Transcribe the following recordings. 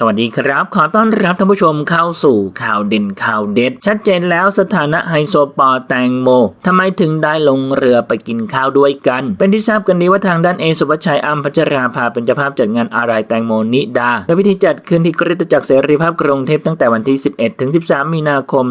สวัสดีครับ ขอต้อนรับท่านผู้ชมเข้าสู่ข่าวเด่นข่าวเด็ด ชัดเจนแล้วสถานะไฮโซปอแตงโมทำไมถึงได้ลงเรือไปกินข้าวด้วยกัน เป็นที่ทราบกันดีว่าทางด้านเอสุภชัยอัมพัชราภาเป็นเจ้าภาพจัดงานอะไรแตงโมนิดาโดยพิธีจัดขึ้นที่กริตจักรเสรีภาพกรุงเทพตั้งแต่วันที่ 11 ถึง 13 มีนาคม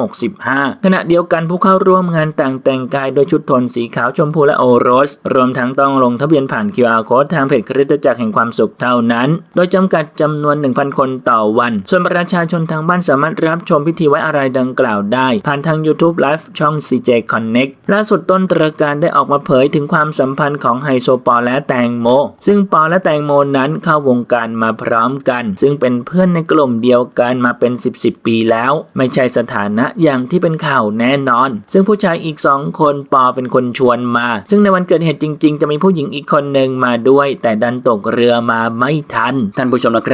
2565 ขณะเดียวกันผู้เข้าร่วมงานต่างแต่งกายโดยชุดโทนสีขาวชมพูและโอรส รวมทั้งต้องลงทะเบียนผ่าน QR code ทางเพจคริสตจักรแห่งความสุขเท่านั้น โดยจำกัดจำำนวน 1,000 คนต่อวัน ส่วนประชาชนทางบ้านสามารถรับชมพิธีไว้อะไรดังกล่าวได้ ผ่านทาง YouTube Live ช่อง CJ Connect ล่าสุดต้นตระการได้ออกมาเผยถึงความสัมพันธ์ของไฮโซปอและแตงโม ซึ่งปอและแตงโมนั้นเข้าวงการมาพร้อมกัน ซึ่งเป็นเพื่อนในกลุ่มเดียวกันมาเป็น 10 10 ปีแล้ว ไม่ใช่สถานะอย่างที่เป็นข่าวแน่นอน ซึ่งผู้ชายอีกสองคนปอเป็นคนชวนมา ซึ่งในวันเกิดเหตุจริง ๆ จะมีผู้หญิงอีกคนหนึ่งมาด้วย แต่ดันตกเรือมาไม่ทัน ท่านผู้ชมนะ